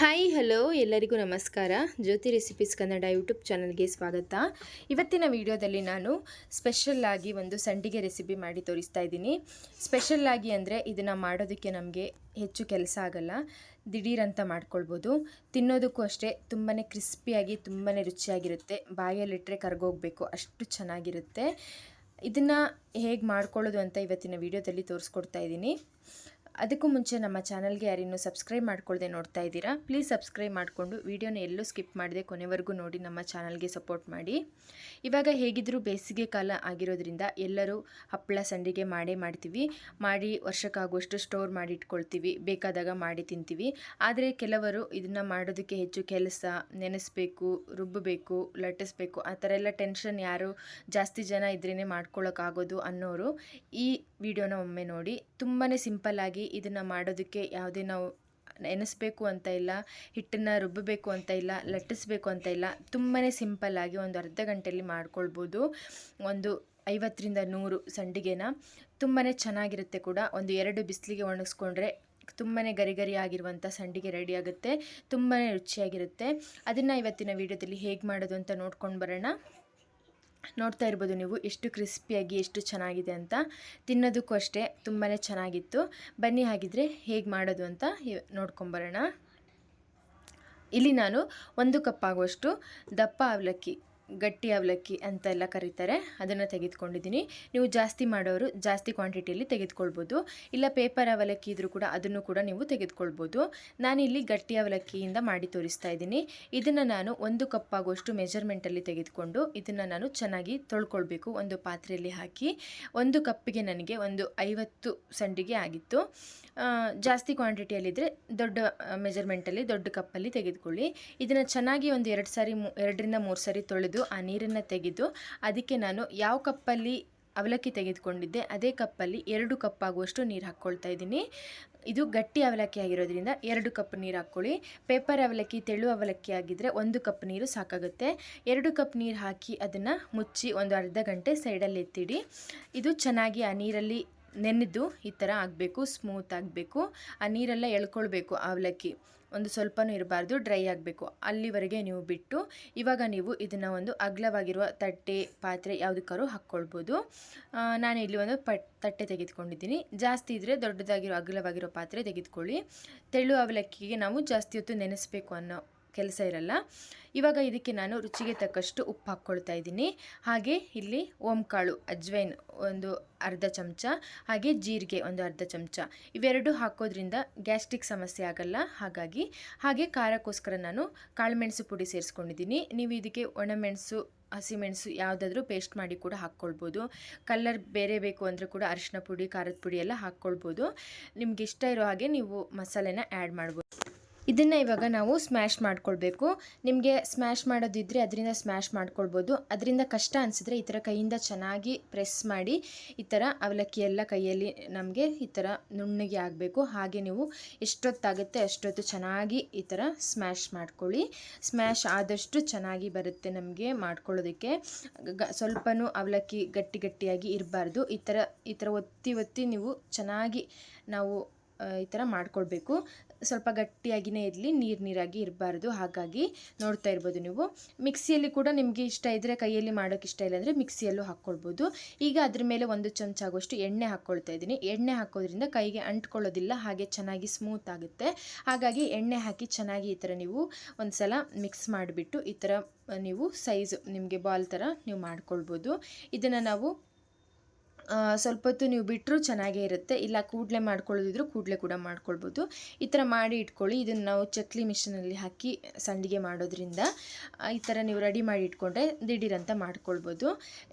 Hi hello ಎಲ್ಲರಿಗೂ ನಮಸ್ಕಾರ. ಜ್ಯೋತಿ recipes Kannada YouTube ಚಾನಲ್ಗೆ ಸ್ವಾಗತ. ಇವತ್ತಿನ ವಿಡಿಯೋದಲ್ಲಿ ನಾನು ಸ್ಪೆಷಲ್ ಆಗಿ ಒಂದು ಸಂಡಿಗೆ ರೆಸಿಪಿ ಮಾಡಿ ತೋರಿಸ್ತಾ ಇದ್ದೀನಿ. ಸ್ಪೆಷಲ್ ಆಗಿ ಅಂದರೆ ಇದನ್ನು ಮಾಡೋದಕ್ಕೆ ನಮಗೆ ಹೆಚ್ಚು ಕೆಲಸ ಆಗಲ್ಲ. ದಿಢೀರಂತ ಮಾಡ್ಕೊಳ್ಬೋದು. ತಿನ್ನೋದಕ್ಕೂ ಅಷ್ಟೇ ತುಂಬಾ ಕ್ರಿಸ್ಪಿಯಾಗಿ ತುಂಬಾ ರುಚಿಯಾಗಿರುತ್ತೆ. ಬಾಯಲ್ಲಿಟ್ಟರೆ ಕರ್ಗೋಗಬೇಕು, ಅಷ್ಟು ಚೆನ್ನಾಗಿರುತ್ತೆ. ಇದನ್ನು ಹೇಗೆ ಮಾಡ್ಕೊಳ್ಳೋದು ಅಂತ ಇವತ್ತಿನ ವಿಡಿಯೋದಲ್ಲಿ ತೋರಿಸ್ಕೊಡ್ತಾ ಇದ್ದೀನಿ. ಅದಕ್ಕೂ ಮುಂಚೆ ನಮ್ಮ ಚಾನಲ್ಗೆ ಯಾರಿನ್ನೂ ಸಬ್ಸ್ಕ್ರೈಬ್ ಮಾಡ್ಕೊಳ್ಳದೆ ನೋಡ್ತಾ ಇದ್ದೀರಾ, ಪ್ಲೀಸ್ ಸಬ್ಸ್ಕ್ರೈಬ್ ಮಾಡಿಕೊಂಡು ವೀಡಿಯೋನ ಎಲ್ಲೂ ಸ್ಕಿಪ್ ಮಾಡದೆ ಕೊನೆವರೆಗೂ ನೋಡಿ ನಮ್ಮ ಚಾನಲ್ಗೆ ಸಪೋರ್ಟ್ ಮಾಡಿ. ಇವಾಗ ಹೇಗಿದ್ದರೂ ಬೇಸಿಗೆ ಕಾಲ ಆಗಿರೋದ್ರಿಂದ ಎಲ್ಲರೂ ಹಪ್ಪಳ ಸಂಡಿಗೆ ಮಾಡೇ ಮಾಡ್ತೀವಿ, ಮಾಡಿ ವರ್ಷಕ್ಕಾಗುವಷ್ಟು ಸ್ಟೋರ್ ಮಾಡಿ ಇಟ್ಕೊಳ್ತೀವಿ ಬೇಕಾದಾಗ ಮಾಡಿ ತಿಂತೀವಿ. ಆದರೆ ಕೆಲವರು ಇದನ್ನು ಮಾಡೋದಕ್ಕೆ ಹೆಚ್ಚು ಕೆಲಸ, ನೆನೆಸ್ಬೇಕು, ರುಬ್ಬಬೇಕು, ಲಟ್ಟಿಸ್ಬೇಕು, ಆ ಥರ ಎಲ್ಲ ಟೆನ್ಷನ್ ಯಾರು ಜಾಸ್ತಿ ಜನ ಇದ್ರೇ ಮಾಡ್ಕೊಳ್ಳೋಕ್ಕಾಗೋದು ಅನ್ನೋರು ಈ ವಿಡಿಯೋನ ಒಮ್ಮೆ ನೋಡಿ ತುಂಬಾ ಸಿಂಪಲ್ಲಾಗಿ ಇದನ್ನು ಮಾಡೋದಕ್ಕೆ ಯಾವುದೇ ನಾವು ನೆನೆಸ್ಬೇಕು ಅಂತ ಇಲ್ಲ, ಹಿಟ್ಟನ್ನು ರುಬ್ಬಬೇಕು ಅಂತ ಇಲ್ಲ, ಲಟ್ಟಿಸ್ಬೇಕು ಅಂತ ಇಲ್ಲ ತುಂಬಾ ಸಿಂಪಲ್ಲಾಗಿ ಒಂದು ಅರ್ಧ ಗಂಟೆಯಲ್ಲಿ ಮಾಡ್ಕೊಳ್ಬೋದು. ಒಂದು ಐವತ್ತರಿಂದ ನೂರು ಸಂಡಿಗೆನ ತುಂಬಾ ಚೆನ್ನಾಗಿರುತ್ತೆ ಕೂಡ. ಒಂದು ಎರಡು ಬಿಸಿಲಿಗೆ ಒಣಗಿಸ್ಕೊಂಡ್ರೆ ತುಂಬಾ ಗರಿ ಗರಿ ಆಗಿರುವಂಥ ಸಂಡಿಗೆ ರೆಡಿ ಆಗುತ್ತೆ ತುಂಬಾ ರುಚಿಯಾಗಿರುತ್ತೆ. ಅದನ್ನು ಇವತ್ತಿನ ವಿಡಿಯೋದಲ್ಲಿ ಹೇಗೆ ಮಾಡೋದು ಅಂತ ನೋಡ್ಕೊಂಡು ಬರೋಣ. ನೋಡ್ತಾ ಇರ್ಬೋದು ನೀವು ಎಷ್ಟು ಕ್ರಿಸ್ಪಿಯಾಗಿ, ಎಷ್ಟು ಚೆನ್ನಾಗಿದೆ ಅಂತ. ತಿನ್ನೋದಕ್ಕೂ ಅಷ್ಟೇ ತುಂಬಾ ಚೆನ್ನಾಗಿತ್ತು. ಬನ್ನಿ ಹಾಗಿದ್ರೆ ಹೇಗೆ ಮಾಡೋದು ಅಂತ ನೋಡ್ಕೊಂಬರೋಣ. ಇಲ್ಲಿ ನಾನು ಒಂದು ಕಪ್ ಆಗುವಷ್ಟು ದಪ್ಪ ಅವಲಕ್ಕಿ. ಗಟ್ಟಿ ಅವಲಕ್ಕಿ ಅಂತೆಲ್ಲ ಕರೀತಾರೆ. ಅದನ್ನು ತೆಗೆದುಕೊಂಡಿದ್ದೀನಿ. ನೀವು ಜಾಸ್ತಿ ಮಾಡೋರು ಜಾಸ್ತಿ ಕ್ವಾಂಟಿಟಿಯಲ್ಲಿ ತೆಗೆದುಕೊಳ್ಬೋದು. ಇಲ್ಲ ಪೇಪರ್ ಅವಲಕ್ಕಿ ಇದ್ರೂ ಕೂಡ ಅದನ್ನು ಕೂಡ ನೀವು ತೆಗೆದುಕೊಳ್ಬೋದು. ನಾನಿಲ್ಲಿ ಗಟ್ಟಿ ಅವಲಕ್ಕಿಯಿಂದ ಮಾಡಿ ತೋರಿಸ್ತಾ ಇದ್ದೀನಿ. ಇದನ್ನು ನಾನು ಒಂದು ಕಪ್ ಆಗುವಷ್ಟು ಮೆಜರ್ಮೆಂಟಲ್ಲಿ ತೆಗೆದುಕೊಂಡು ಇದನ್ನು ನಾನು ಚೆನ್ನಾಗಿ ತೊಳ್ಕೊಳ್ಬೇಕು. ಒಂದು ಪಾತ್ರೆಯಲ್ಲಿ ಹಾಕಿ ಒಂದು ಕಪ್ಪಿಗೆ ನನಗೆ ಒಂದು ಐವತ್ತು ಸಂಡಿಗೆ ಆಗಿತ್ತು. ಜಾಸ್ತಿ ಕ್ವಾಂಟಿಟಿಯಲ್ಲಿದ್ದರೆ ದೊಡ್ಡ ಮೆಜರ್ಮೆಂಟಲ್ಲಿ ದೊಡ್ಡ ಕಪ್ಪಲ್ಲಿ ತೆಗೆದುಕೊಳ್ಳಿ. ಇದನ್ನು ಚೆನ್ನಾಗಿ ಒಂದು ಎರಡು ಸಾರಿ ಎರಡರಿಂದ ಮೂರು ಸಾರಿ ತೊಳೆದು ಆ ನೀರನ್ನು ತೆಗೆದು ಅದಕ್ಕೆ ನಾನು ಯಾವ ಕಪ್ಪಲ್ಲಿ ಅವಲಕ್ಕಿ ತೆಗೆದುಕೊಂಡಿದ್ದೆ, ಅದೇ ಕಪ್ಪಲ್ಲಿ ಎರಡು ಕಪ್ ಆಗುವಷ್ಟು ನೀರು ಹಾಕ್ಕೊಳ್ತಾ ಇದ್ದೀನಿ. ಇದು ಗಟ್ಟಿ ಅವಲಕ್ಕಿ ಆಗಿರೋದ್ರಿಂದ ಎರಡು ಕಪ್ ನೀರು ಹಾಕ್ಕೊಳ್ಳಿ. ಪೇಪರ್ ಅವಲಕ್ಕಿ, ತೆಳು ಅವಲಕ್ಕಿ ಆಗಿದ್ದರೆ ಒಂದು ಕಪ್ ನೀರು ಸಾಕಾಗುತ್ತೆ. ಎರಡು ಕಪ್ ನೀರು ಹಾಕಿ ಅದನ್ನು ಮುಚ್ಚಿ ಒಂದು ಅರ್ಧ ಗಂಟೆ ಸೈಡಲ್ಲಿ ಎತ್ತಿಡಿ. ಇದು ಚೆನ್ನಾಗಿ ಆ ನೀರಲ್ಲಿ ನೆನೆದು ಈ ಥರ ಆಗಬೇಕು, ಸ್ಮೂತ್ ಆಗಬೇಕು. ಆ ನೀರೆಲ್ಲ ಎಳ್ಕೊಳ್ಬೇಕು ಅವಲಕ್ಕಿ. ಒಂದು ಸ್ವಲ್ಪನೂ ಇರಬಾರ್ದು, ಡ್ರೈ ಆಗಬೇಕು. ಅಲ್ಲಿವರೆಗೆ ನೀವು ಬಿಟ್ಟು, ಇವಾಗ ನೀವು ಇದನ್ನು ಒಂದು ಅಗಲವಾಗಿರುವ ತಟ್ಟೆ, ಪಾತ್ರೆ ಯಾವುದಕ್ಕಾದ್ರೂ ಹಾಕ್ಕೊಳ್ಬೋದು. ನಾನು ಇಲ್ಲಿ ಒಂದು ತಟ್ಟೆ ತೆಗೆದುಕೊಂಡಿದ್ದೀನಿ. ಜಾಸ್ತಿ ಇದ್ದರೆ ದೊಡ್ಡದಾಗಿರೋ, ಅಗಲವಾಗಿರೋ ಪಾತ್ರೆ ತೆಗೆದುಕೊಳ್ಳಿ. ತೆಳ್ಳು ಅವಲಕ್ಕಿಗೆ ನಾವು ಜಾಸ್ತಿ ಹೊತ್ತು ನೆನೆಸಬೇಕು ಅನ್ನೋ ಕೆಲಸ ಇರಲ್ಲ. ಇವಾಗ ಇದಕ್ಕೆ ನಾನು ರುಚಿಗೆ ತಕ್ಕಷ್ಟು ಉಪ್ಪು ಹಾಕ್ಕೊಳ್ತಾ ಇದ್ದೀನಿ. ಹಾಗೆ ಇಲ್ಲಿ ಓಂಕಾಳು ಅಜ್ವೈನ್ ಒಂದು ಅರ್ಧ ಚಮಚ, ಹಾಗೆ ಜೀರಿಗೆ ಒಂದು ಅರ್ಧ ಚಮಚ. ಇವೆರಡು ಹಾಕೋದ್ರಿಂದ ಗ್ಯಾಸ್ಟ್ರಿಕ್ ಸಮಸ್ಯೆ ಆಗಲ್ಲ. ಹಾಗಾಗಿ ಹಾಗೆ ಖಾರಕ್ಕೋಸ್ಕರ ನಾನು ಕಾಳುಮೆಣಸು ಪುಡಿ ಸೇರಿಸ್ಕೊಂಡಿದ್ದೀನಿ. ನೀವು ಇದಕ್ಕೆ ಒಣಮೆಣಸು, ಹಸಿಮೆಣಸು ಯಾವುದಾದ್ರೂ ಪೇಸ್ಟ್ ಮಾಡಿ ಕೂಡ ಹಾಕ್ಕೊಳ್ಬೋದು. ಕಲರ್ ಬೇರೆ ಬೇಕು ಅಂದರೆ ಕೂಡ ಅರಿಶಿನ ಪುಡಿ, ಖಾರದ ಪುಡಿ ಎಲ್ಲ ಹಾಕ್ಕೊಳ್ಬೋದು. ನಿಮ್ಗೆ ಇಷ್ಟ ಇರೋ ಹಾಗೆ ನೀವು ಮಸಾಲೆನ ಆ್ಯಡ್ ಮಾಡ್ಬೋದು. ಇದನ್ನು ಇವಾಗ ನಾವು ಸ್ಮ್ಯಾಶ್ ಮಾಡ್ಕೊಳ್ಬೇಕು. ನಿಮಗೆ ಸ್ಮ್ಯಾಶ್ ಮಾಡೋದಿದ್ದರೆ ಅದರಿಂದ ಸ್ಮ್ಯಾಶ್ ಮಾಡ್ಕೊಳ್ಬೋದು. ಅದರಿಂದ ಕಷ್ಟ ಅನಿಸಿದ್ರೆ ಈ ಥರ ಕೈಯಿಂದ ಚೆನ್ನಾಗಿ ಪ್ರೆಸ್ ಮಾಡಿ ಈ ಥರ ಅವಲಕ್ಕಿ ಎಲ್ಲ ಕೈಯಲ್ಲಿ ನಮಗೆ ಈ ಥರ ನುಣ್ಣಗೆ ಆಗಬೇಕು. ಹಾಗೆ ನೀವು ಎಷ್ಟೊತ್ತಾಗುತ್ತೆ ಅಷ್ಟೊತ್ತು ಚೆನ್ನಾಗಿ ಈ ಥರ ಸ್ಮ್ಯಾಶ್ ಮಾಡ್ಕೊಳ್ಳಿ. ಸ್ಮ್ಯಾಶ್ ಆದಷ್ಟು ಚೆನ್ನಾಗಿ ಬರುತ್ತೆ ನಮಗೆ ಮಾಡ್ಕೊಳ್ಳೋದಕ್ಕೆ. ಸ್ವಲ್ಪನೂ ಅವಲಕ್ಕಿ ಗಟ್ಟಿ ಗಟ್ಟಿಯಾಗಿ ಇರಬಾರ್ದು. ಈ ಥರ ಈ ಥರ ಒತ್ತಿ ಒತ್ತಿ ನೀವು ಚೆನ್ನಾಗಿ ನಾವು ಈ ಥರ ಮಾಡ್ಕೊಳ್ಬೇಕು. ಸ್ವಲ್ಪ ಗಟ್ಟಿಯಾಗಿಯೇ ಇರಲಿ, ನೀರು ನೀರಾಗಿ ಇರಬಾರ್ದು. ಹಾಗಾಗಿ ನೋಡ್ತಾ ಇರ್ಬೋದು ನೀವು. ಮಿಕ್ಸಿಯಲ್ಲಿ ಕೂಡ ನಿಮಗೆ ಇಷ್ಟ ಇದ್ದರೆ ಕೈಯಲ್ಲಿ ಮಾಡೋಕ್ಕೆ ಇಷ್ಟ ಇಲ್ಲ ಅಂದರೆ ಮಿಕ್ಸಿಯಲ್ಲೂ ಹಾಕ್ಕೊಳ್ಬೋದು ಈಗ ಅದ್ರ ಮೇಲೆ ಒಂದು ಚಮಚ ಆಗೋಷ್ಟು ಎಣ್ಣೆ ಹಾಕ್ಕೊಳ್ತಾ ಇದ್ದೀನಿ. ಎಣ್ಣೆ ಹಾಕೋದ್ರಿಂದ ಕೈಗೆ ಅಂಟ್ಕೊಳ್ಳೋದಿಲ್ಲ, ಹಾಗೆ ಚೆನ್ನಾಗಿ ಸ್ಮೂತ್ ಆಗುತ್ತೆ. ಹಾಗಾಗಿ ಎಣ್ಣೆ ಹಾಕಿ ಚೆನ್ನಾಗಿ ಈ ಥರ ನೀವು ಒಂದು ಸಲ ಮಿಕ್ಸ್ ಮಾಡಿಬಿಟ್ಟು ಈ ಥರ ನೀವು ಸೈಜ್ ನಿಮಗೆ ಬಾಲ್ ಥರ ನೀವು ಮಾಡ್ಕೊಳ್ಬೋದು. ಇದನ್ನು ನಾವು ಸ್ವಲ್ಪ ಹೊತ್ತು ನೀವು ಬಿಟ್ಟರೂ ಚೆನ್ನಾಗೇ ಇರುತ್ತೆ. ಇಲ್ಲ ಕೂಡಲೇ ಮಾಡ್ಕೊಳ್ಳೋದಿದ್ರು ಕೂಡಲೇ ಕೂಡ ಮಾಡ್ಕೊಳ್ಬೋದು. ಈ ಥರ ಮಾಡಿ ಇಟ್ಕೊಳ್ಳಿ. ಇದನ್ನು ನಾವು ಚಕ್ಲಿ ಮಿಷಿನಲ್ಲಿ ಹಾಕಿ ಸಂಡಿಗೆ ಮಾಡೋದ್ರಿಂದ ಈ ಥರ ನೀವು ರೆಡಿ ಮಾಡಿ ಇಟ್ಕೊಂಡ್ರೆ ದಿಢೀರಂತ ಮಾಡ್ಕೊಳ್ಬೋದು.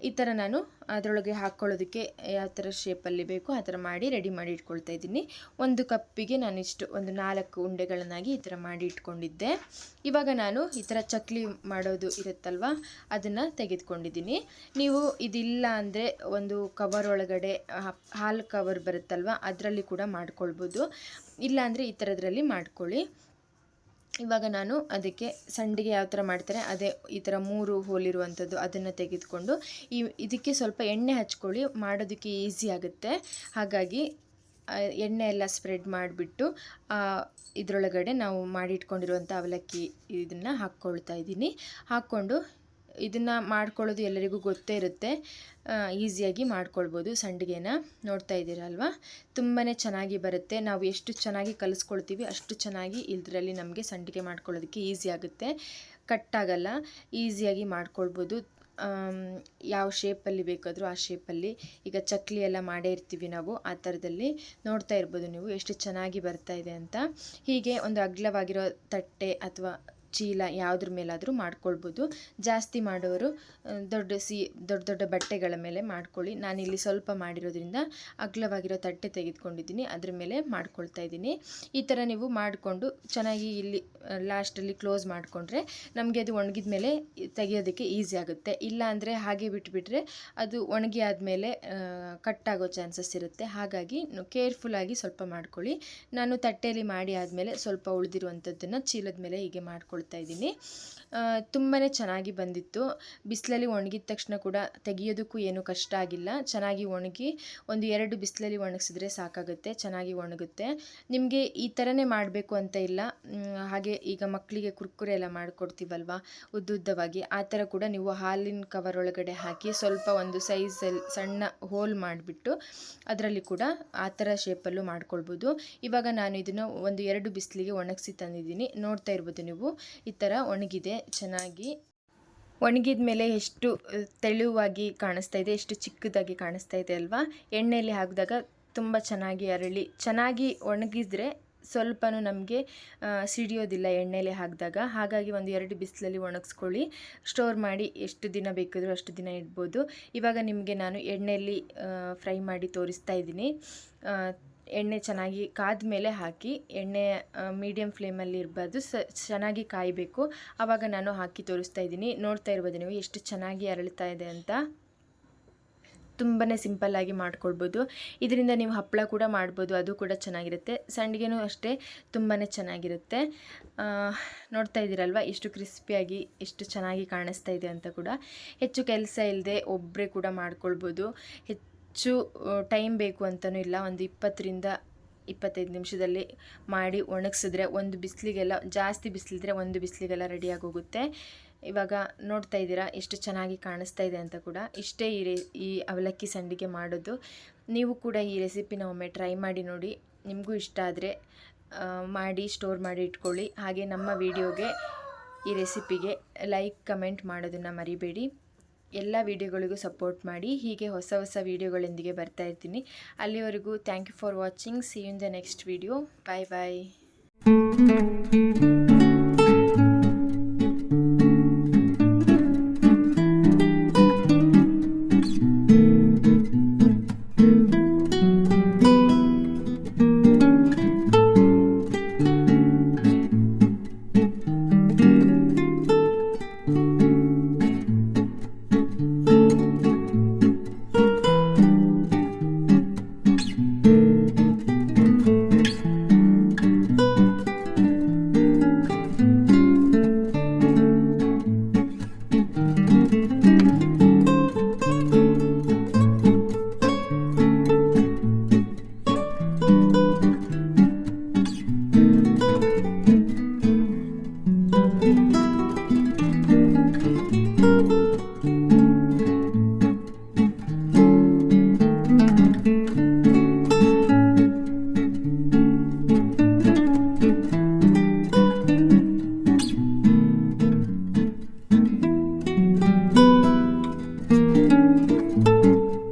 ಈ ಥರ ನಾನು ಅದರೊಳಗೆ ಹಾಕ್ಕೊಳ್ಳೋದಕ್ಕೆ ಯಾವ ಥರ ಶೇಪಲ್ಲಿ ಬೇಕು ಆ ಥರ ಮಾಡಿ ರೆಡಿ ಮಾಡಿ ಇಟ್ಕೊಳ್ತಾ ಇದ್ದೀನಿ. ಒಂದು ಕಪ್ಪಿಗೆ ನಾನಿಷ್ಟು ಒಂದು ನಾಲ್ಕು ಉಂಡೆಗಳನ್ನಾಗಿ ಈ ಥರ ಮಾಡಿ ಇಟ್ಕೊಂಡಿದ್ದೆ. ಇವಾಗ ನಾನು ಈ ಥರ ಚಕ್ಲಿ ಮಾಡೋದು ಇರುತ್ತಲ್ವ, ಅದನ್ನು ತೆಗೆದುಕೊಂಡಿದ್ದೀನಿ. ನೀವು ಇದಿಲ್ಲ ಅಂದರೆ ಒಂದು ಕವರ್ ಒಳಗಡೆ ಹಾ- ಹಾಲು ಕವರ್ ಬರುತ್ತಲ್ವ, ಅದರಲ್ಲಿ ಕೂಡ ಮಾಡ್ಕೊಳ್ಬೋದು. ಇಲ್ಲ ಅಂದರೆ ಈ ಥರದ್ರಲ್ಲಿ ಮಾಡ್ಕೊಳ್ಳಿ. ಇವಾಗ ನಾನು ಅದಕ್ಕೆ ಸಂಡಿಗೆ ಯಾವ ಥರ ಮಾಡ್ತಾರೆ, ಅದೇ ಈ ಥರ ಮೂರು ಹೋಲಿರುವಂಥದ್ದು ಅದನ್ನು ತೆಗೆದುಕೊಂಡು, ಈ, ಇದಕ್ಕೆ ಸ್ವಲ್ಪ ಎಣ್ಣೆ ಹಚ್ಕೊಳ್ಳಿ, ಮಾಡೋದಕ್ಕೆ ಈಸಿ ಆಗುತ್ತೆ. ಹಾಗಾಗಿ ಎಣ್ಣೆ ಎಲ್ಲ ಸ್ಪ್ರೆಡ್ ಮಾಡಿಬಿಟ್ಟು ಇದರೊಳಗಡೆ ನಾವು ಮಾಡಿಟ್ಕೊಂಡಿರುವಂಥ ಅವಲಕ್ಕಿ ಇದನ್ನು ಹಾಕ್ಕೊಳ್ತಾ ಇದ್ದೀನಿ. ಹಾಕ್ಕೊಂಡು ಇದನ್ನು ಮಾಡ್ಕೊಳ್ಳೋದು ಎಲ್ಲರಿಗೂ ಗೊತ್ತೇ ಇರುತ್ತೆ. ಈಸಿಯಾಗಿ ಮಾಡ್ಕೊಳ್ಬೋದು ಸಂಡಿಗೆನ. ನೋಡ್ತಾ ಇದ್ದೀರಲ್ವ ತುಂಬಾ ಚೆನ್ನಾಗಿ ಬರುತ್ತೆ. ನಾವು ಎಷ್ಟು ಚೆನ್ನಾಗಿ ಕಲಿಸ್ಕೊಳ್ತೀವಿ ಅಷ್ಟು ಚೆನ್ನಾಗಿ ಇದರಲ್ಲಿ ನಮಗೆ ಸಂಡಿಗೆ ಮಾಡ್ಕೊಳ್ಳೋದಕ್ಕೆ ಈಸಿ ಆಗುತ್ತೆ. ಕಟ್ಟಾಗಲ್ಲ, ಈಸಿಯಾಗಿ ಮಾಡ್ಕೊಳ್ಬೋದು. ಯಾವ ಶೇಪಲ್ಲಿ ಬೇಕಾದರೂ ಆ ಶೇಪಲ್ಲಿ. ಈಗ ಚಕ್ಲಿ ಎಲ್ಲ ಮಾಡೇ ಇರ್ತೀವಿ ನಾವು ಆ ಥರದಲ್ಲಿ. ನೋಡ್ತಾ ಇರ್ಬೋದು ನೀವು ಎಷ್ಟು ಚೆನ್ನಾಗಿ ಬರ್ತಾ ಇದೆ ಅಂತ. ಹೀಗೆ ಒಂದು ಅಗ್ಲವಾಗಿರೋ ತಟ್ಟೆ ಅಥವಾ ಚೀಲ ಯಾವುದ್ರ ಮೇಲಾದರೂ ಮಾಡ್ಕೊಳ್ಬೋದು. ಜಾಸ್ತಿ ಮಾಡೋರು ದೊಡ್ಡ ಸಿ, ದೊಡ್ಡ ದೊಡ್ಡ ಬಟ್ಟೆಗಳ ಮೇಲೆ ಮಾಡ್ಕೊಳ್ಳಿ. ನಾನಿಲ್ಲಿ ಸ್ವಲ್ಪ ಮಾಡಿರೋದ್ರಿಂದ ಅಗ್ಲವಾಗಿರೋ ತಟ್ಟೆ ತೆಗೆದುಕೊಂಡಿದ್ದೀನಿ. ಅದ್ರ ಮೇಲೆ ಮಾಡ್ಕೊಳ್ತಾ ಇದ್ದೀನಿ. ಈ ಥರ ನೀವು ಮಾಡಿಕೊಂಡು ಚೆನ್ನಾಗಿ ಇಲ್ಲಿ ಲಾಸ್ಟಲ್ಲಿ ಕ್ಲೋಸ್ ಮಾಡಿಕೊಂಡ್ರೆ ನಮಗೆ ಅದು ಒಣಗಿದ ಮೇಲೆ ತೆಗೆಯೋದಕ್ಕೆ ಈಸಿ ಆಗುತ್ತೆ. ಇಲ್ಲ ಅಂದರೆ ಹಾಗೆ ಬಿಟ್ಬಿಟ್ರೆ ಅದು ಒಣಗಿ ಆದಮೇಲೆ ಕಟ್ಟಾಗೋ ಚಾನ್ಸಸ್ ಇರುತ್ತೆ. ಹಾಗಾಗಿ ಕೇರ್ಫುಲ್ಲಾಗಿ ಸ್ವಲ್ಪ ಮಾಡ್ಕೊಳ್ಳಿ. ನಾನು ತಟ್ಟೆಯಲ್ಲಿ ಮಾಡಿ ಆದಮೇಲೆ ಸ್ವಲ್ಪ ಉಳಿದಿರುವಂಥದ್ದನ್ನು ಚೀಲದ ಮೇಲೆ ಹೀಗೆ ಮಾಡ್ಕೊಳ್ತಾ ಇದ್ದೀನಿ. ತುಂಬಾ ಚೆನ್ನಾಗಿ ಬಂದಿತ್ತು. ಬಿಸಿಲಲ್ಲಿ ಒಣಗಿದ ತಕ್ಷಣ ಕೂಡ ತೆಗೆಯೋದಕ್ಕೂ ಏನು ಕಷ್ಟ ಆಗಿಲ್ಲ. ಚೆನ್ನಾಗಿ ಒಣಗಿ ಒಂದು ಎರಡು ಬಿಸಿಲಲ್ಲಿ ಒಣಗಿಸಿದ್ರೆ ಸಾಕಾಗುತ್ತೆ, ಚೆನ್ನಾಗಿ ಒಣಗುತ್ತೆ. ನಿಮಗೆ ಈ ಥರನೇ ಮಾಡಬೇಕು ಅಂತ ಇಲ್ಲ. ಹಾಗೆ ಈಗ ಮಕ್ಕಳಿಗೆ ಕುರ್ಕುರೆ ಎಲ್ಲ ಮಾಡಿಕೊಡ್ತೀವಲ್ವ? ಉದ್ದುದ್ದವಾಗಿ ಆ ಥರ ಕೂಡ ನೀವು ಹಾಲಿನ ಕವರ್ ಒಳಗಡೆ ಹಾಕಿ ಸ್ವಲ್ಪ ಒಂದು ಸೈಜಲ್ಲಿ ಸಣ್ಣ ಹೋಲ್ ಮಾಡಿಬಿಟ್ಟು ಅದರಲ್ಲಿ ಕೂಡ ಆ ಥರ ಶೇಪಲ್ಲೂ ಮಾಡ್ಕೊಳ್ಬೋದು. ಇವಾಗ ನಾನು ಇದನ್ನು ಒಂದು ಎರಡು ಬಿಸಿಲಿಗೆ ಒಣಗಿಸಿ ತಂದಿದ್ದೀನಿ. ನೋಡ್ತಾ ಇರ್ಬೋದು ನೀವು. ಈ ಥರ ಒಣಗಿದೆ, ಚೆನ್ನಾಗಿ. ಒಣಗಿದ ಮೇಲೆ ಎಷ್ಟು ತೆಳುವಾಗಿ ಕಾಣಿಸ್ತಾ ಇದೆ, ಎಷ್ಟು ಚಿಕ್ಕದಾಗಿ ಕಾಣಿಸ್ತಾ ಇದೆ ಅಲ್ವಾ? ಎಣ್ಣೆಯಲ್ಲಿ ಹಾಕಿದಾಗ ತುಂಬ ಚೆನ್ನಾಗಿ ಅರಳಿ, ಚೆನ್ನಾಗಿ ಒಣಗಿದ್ರೆ ಸ್ವಲ್ಪನೂ ನಮಗೆ ಸಿಡಿಯೋದಿಲ್ಲ ಎಣ್ಣೆಯಲ್ಲಿ ಹಾಕಿದಾಗ. ಹಾಗಾಗಿ ಒಂದು ಎರಡು ಬಿಸಿಲಲ್ಲಿ ಒಣಗಿಸ್ಕೊಳ್ಳಿ. ಸ್ಟೋರ್ ಮಾಡಿ ಎಷ್ಟು ದಿನ ಬೇಕಾದರೂ ಅಷ್ಟು ದಿನ ಇಡ್ಬೋದು. ಇವಾಗ ನಿಮಗೆ ನಾನು ಎಣ್ಣೆಯಲ್ಲಿ ಫ್ರೈ ಮಾಡಿ ತೋರಿಸ್ತಾ ಇದ್ದೀನಿ. ಎಣ್ಣೆ ಚೆನ್ನಾಗಿ ಕಾದ ಮೇಲೆ ಹಾಕಿ, ಎಣ್ಣೆ ಮೀಡಿಯಮ್ ಫ್ಲೇಮಲ್ಲಿ ಇರಬಾರ್ದು. ಸ, ಚೆನ್ನಾಗಿ ಕಾಯಬೇಕು. ಆವಾಗ ನಾನು ಹಾಕಿ ತೋರಿಸ್ತಾ ಇದ್ದೀನಿ. ನೋಡ್ತಾ ಇರ್ಬೋದು ನೀವು ಎಷ್ಟು ಚೆನ್ನಾಗಿ ಅರಳ್ತಾ ಇದೆ ಅಂತ. ತುಂಬಾ ಸಿಂಪಲ್ಲಾಗಿ ಮಾಡ್ಕೊಳ್ಬೋದು. ಇದರಿಂದ ನೀವು ಹಪ್ಪಳ ಕೂಡ ಮಾಡ್ಬೋದು. ಅದು ಕೂಡ ಚೆನ್ನಾಗಿರುತ್ತೆ. ಸಂಡಿಗೆನೂ ಅಷ್ಟೇ ತುಂಬಾ ಚೆನ್ನಾಗಿರುತ್ತೆ. ನೋಡ್ತಾ ಇದ್ದೀರಲ್ವ? ಎಷ್ಟು ಕ್ರಿಸ್ಪಿಯಾಗಿ ಎಷ್ಟು ಚೆನ್ನಾಗಿ ಕಾಣಿಸ್ತಾ ಇದೆ ಅಂತ ಕೂಡ. ಹೆಚ್ಚು ಕೆಲಸ ಇಲ್ಲದೆ ಒಬ್ಬರೇ ಕೂಡ ಮಾಡ್ಕೊಳ್ಬೋದು. ಹೆಚ್ಚು ಟೈಮ್ ಬೇಕು ಅಂತಲೂ ಇಲ್ಲ. ಒಂದು ಇಪ್ಪತ್ತರಿಂದ ಇಪ್ಪತ್ತೈದು ನಿಮಿಷದಲ್ಲಿ ಮಾಡಿ ಒಣಗಿಸಿದ್ರೆ ಒಂದು ಬಿಸಿಲಿಗೆಲ್ಲ, ಜಾಸ್ತಿ ಬಿಸಿಲಿದ್ರೆ ಒಂದು ಬಿಸಿಲಿಗೆಲ್ಲ ರೆಡಿಯಾಗಿ ಹೋಗುತ್ತೆ ಇವಾಗ ನೋಡ್ತಾ ಇದ್ದೀರಾ, ಎಷ್ಟು ಚೆನ್ನಾಗಿ ಕಾಣಿಸ್ತಾ ಇದೆ ಅಂತ ಕೂಡ. ಇಷ್ಟೇ ಈ ರೇ ಈ ಅವಲಕ್ಕಿ ಸಂಡಿಗೆ ಮಾಡೋದು. ನೀವು ಕೂಡ ಈ ರೆಸಿಪಿನ ಒಮ್ಮೆ ಟ್ರೈ ಮಾಡಿ ನೋಡಿ. ನಿಮಗೂ ಇಷ್ಟ ಆದರೆ ಮಾಡಿ ಸ್ಟೋರ್ ಮಾಡಿ ಇಟ್ಕೊಳ್ಳಿ. ಹಾಗೆ ನಮ್ಮ ವಿಡಿಯೋಗೆ ಈ ರೆಸಿಪಿಗೆ ಲೈಕ್ ಕಮೆಂಟ್ ಮಾಡೋದನ್ನು ಮರಿಬೇಡಿ. ಎಲ್ಲ ವಿಡಿಯೋಗಳಿಗೂ ಸಪೋರ್ಟ್ ಮಾಡಿ. ಹೀಗೆ ಹೊಸ ಹೊಸ ವಿಡಿಯೋಗಳೊಂದಿಗೆ ಬರ್ತಾ ಇರ್ತೀನಿ. ಅಲ್ಲಿವರೆಗೂ thank you for watching see in the next video bye bye